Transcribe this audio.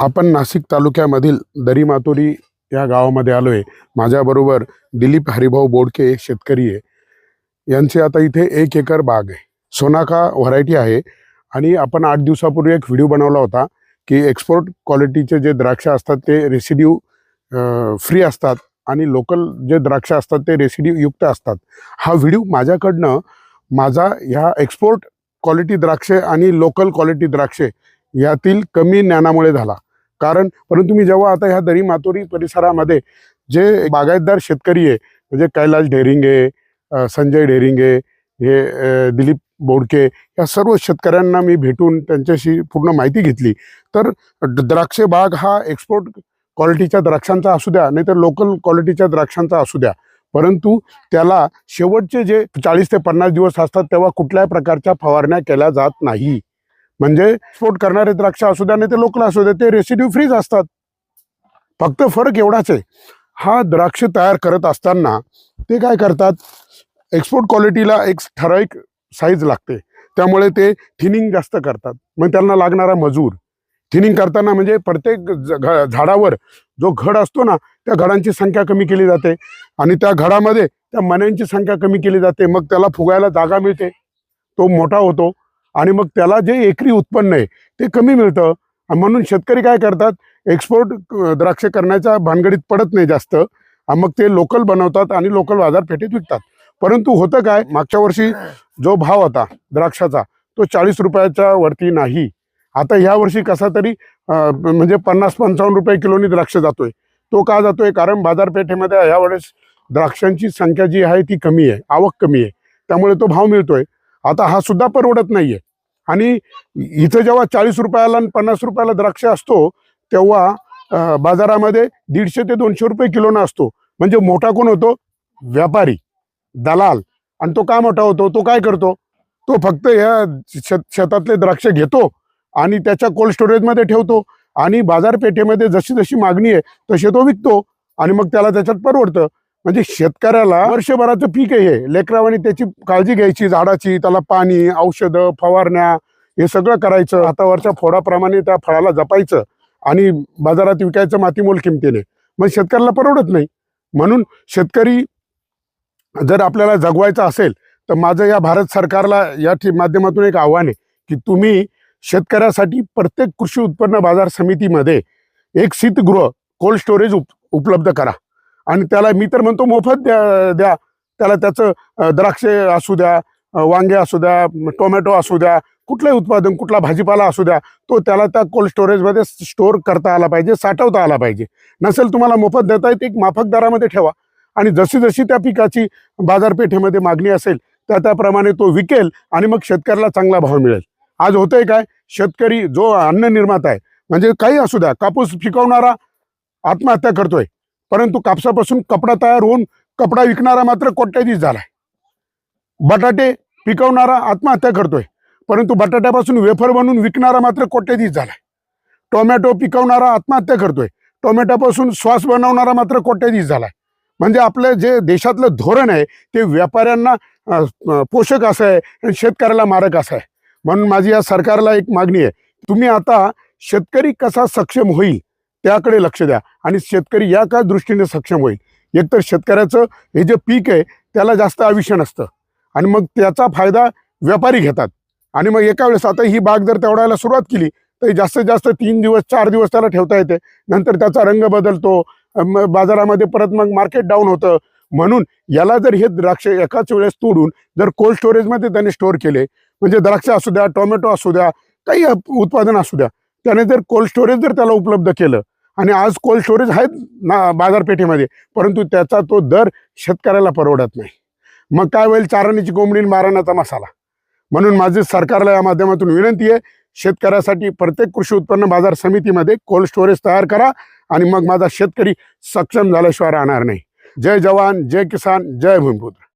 आपण नाशिक तालुक्यामधील दरीमातोरी या गावामध्ये आलो आहे माझ्याबरोबर दिलीप हरिभाऊ बोडके एक शेतकरी आहे. यांचे आता इथे एक एकर बाग आहे. सोनाका व्हरायटी आहे आणि आपण आठ दिवसापूर्वी एक व्हिडिओ बनवला होता की एक्सपोर्ट क्वालिटीचे जे द्राक्ष असतात ते रेसिड्यू फ्री असतात आणि लोकल जे द्राक्ष असतात ते रेसिड्यू युक्त असतात. हा व्हिडिओ माझ्याकडनं माझा ह्या एक्सपोर्ट क्वालिटी द्राक्षे आणि लोकल क्वालिटी द्राक्षे यातील कमी ज्ञानामुळे झाला. कारण परंतु मी जेव्हा आता ह्या दरी मातोरी परिसरामध्ये जे बागायतदार शेतकरी आहे म्हणजे कैलाश ढेरिंगे संजय ढेरिंगे हे दिलीप बोडके या सर्व शेतकऱ्यांना मी भेटून त्यांच्याशी पूर्ण माहिती घेतली. तर द्राक्षे बाग हा एक्सपोर्ट क्वालिटीच्या द्राक्षांचा असू द्या नाहीतर लोकल क्वालिटीच्या द्राक्षांचा असू द्या. परंतु त्याला शेवटचे जे चाळीस ते पन्नास दिवस असतात तेव्हा कुठल्याही प्रकारच्या फवारण्या केल्या जात नाही. म्हणजे एक्सपोर्ट करणारे द्राक्ष असू द्या नाही ते लोकल असू द्या ते रेसिड्यू फ्रीज असतात. फक्त फरक एवढाच आहे. हा द्राक्ष तयार करत असताना ते काय करतात? एक्सपोर्ट क्वालिटीला एक ठराविक साईज लागते. त्यामुळे ते थिनिंग जास्त करतात. मग त्यांना लागणारा मजूर. थिनिंग करताना म्हणजे प्रत्येक ज- घ- झाडावर जो घड असतो ना त्या घडांची संख्या कमी केली जाते. आणि त्या घडामध्ये त्या मण्यांची संख्या कमी केली जाते. मग त्याला फुगायला जागा मिळते. तो मोठा होतो. आणि मग त्याला जे एकरी उत्पन्न आहे ते कमी मिळतं. म्हणून शेतकरी काय करतात एक्सपोर्ट द्राक्ष करण्याच्या भानगडीत पडत नाही जास्त. मग ते लोकल बनवतात आणि लोकल बाजारपेठेत विकतात. परंतु होतं काय मागच्या वर्षी जो भाव होता द्राक्षाचा तो चाळीस रुपयाच्या वरती नाही. आता ह्या वर्षी कसा तरी म्हणजे पन्नास पंचावन्न रुपये किलोनी द्राक्ष जातोय. तो का जातोय? कारण बाजारपेठेमध्ये यावेळेस द्राक्षांची संख्या जी आहे ती कमी आहे. आवक कमी आहे. त्यामुळे तो भाव मिळतोय. आता हा सुद्धा परवडत नाहीये. आणि इथं जेव्हा चाळीस रुपयाला आणि पन्नास रुपयाला द्राक्ष असतो तेव्हा बाजारामध्ये दीडशे ते दोनशे रुपये किलोनं असतो. म्हणजे मोठा कोण होतो? व्यापारी दलाल. आणि तो का मोठा होतो? तो काय करतो? तो फक्त या शेत शेतातले द्राक्ष घेतो आणि त्याच्या कोल्ड स्टोरेजमध्ये ठेवतो. आणि बाजारपेठेमध्ये जशी जशी मागणी आहे तसे तो विकतो आणि मग त्याला त्याच्यात परवडतं. म्हणजे शेतकऱ्याला वर्षभराचं पीक आहे हे. लेकरावानी त्याची काळजी घ्यायची झाडाची त्याला पाणी औषधं फवारण्या हे सगळं करायचं. हातावरच्या फोडाप्रमाणे त्या फळाला जपायचं आणि बाजारात विकायचं मातीमोल किमतीने. मग शेतकऱ्याला परवडत नाही. म्हणून शेतकरी जर आपल्याला जगवायचं असेल तर माझं या भारत सरकारला या ठि- माध्यमातून एक आव्हान आहे की तुम्ही शेतकऱ्यासाठी प्रत्येक कृषी उत्पन्न बाजार समितीमध्ये एक शीतगृह कोल्ड स्टोरेज उप उपलब्ध करा. आणि त्याला मी तर म्हणतो मोफत द्या द्या. त्याला त्याचं द्राक्षे असू द्या वांगे असू द्या टोमॅटो असू द्या कुठलंही उत्पादन कुठला भाजीपाला असू द्या तो त्याला त्या कोल्ड स्टोरेजमध्ये स्टोअर करता आला पाहिजे साठवता आला पाहिजे. नसेल तुम्हाला मोफत देता येते एक माफक दरामध्ये ठेवा. आणि जशी जशी त्या पिकाची बाजारपेठेमध्ये मागणी असेल त्या त्याप्रमाणे तो विकेल आणि मग शेतकऱ्याला चांगला भाव मिळेल. आज होतंय काय? शेतकरी जो अन्न निर्माता आहे म्हणजे काही असू द्या कापूस पिकवणारा आत्महत्या करतोय. परंतु कापसापासून कपडा तयार होऊन कपडा विकणारा मात्र कोट्याधीश झालाय. बटाटे पिकवणारा आत्महत्या करतोय परंतु बटाट्यापासून वेफर बनवून विकणारा मात्र कोट्याधीश झालाय. टोमॅटो पिकवणारा आत्महत्या करतोय टोमॅटोपासून श्वास बनवणारा मात्र कोट्याधीश झालाय. म्हणजे आपलं जे देशातलं धोरण आहे ते व्यापाऱ्यांना पोषक असं आहे आणि शेतकऱ्याला मारक असं आहे. म्हणून माझी या सरकारला एक मागणी आहे तुम्ही आता शेतकरी कसा सक्षम होईल त्याकडे लक्ष द्या. आणि शेतकरी या का दृष्टीने सक्षम होईल? एकतर शेतकऱ्याचं हे जे पीक आहे त्याला जास्त आयुष्य नसतं. आणि मग त्याचा फायदा व्यापारी घेतात. आणि मग एका वेळेस आता ही बाग जर तेवढायला सुरुवात केली तर जास्तीत जास्त तीन दिवस चार दिवस त्याला ठेवता येते. नंतर त्याचा रंग बदलतो. बाजारामध्ये परत मग मार्केट डाऊन होतं. म्हणून याला जर हे द्राक्ष एकाच वेळेस तोडून जर कोल्ड स्टोरेजमध्ये त्याने स्टोअर केले म्हणजे द्राक्ष असू द्या टोमॅटो असू द्या काही उत्पादन असू द्या त्याने जर कोल्ड स्टोरेज जर त्याला उपलब्ध केलं आणि आज कोल्ड स्टोरेज आहेत ना बाजारपेठेमध्ये परंतु त्याचा तो दर शेतकऱ्याला परवडत नाही. मग काय होईल? चारणीची कोंबडी मारण्याचा मसाला. म्हणून माझी सरकारला या माध्यमातून विनंती आहे शेतकऱ्यासाठी प्रत्येक कृषी उत्पन्न बाजार समितीमध्ये कोल्ड स्टोरेज तयार करा आणि मग माझा शेतकरी सक्षम झाल्याशिवाय राहणार नाही. जय जवान जय किसान जय भूमिपुत्र.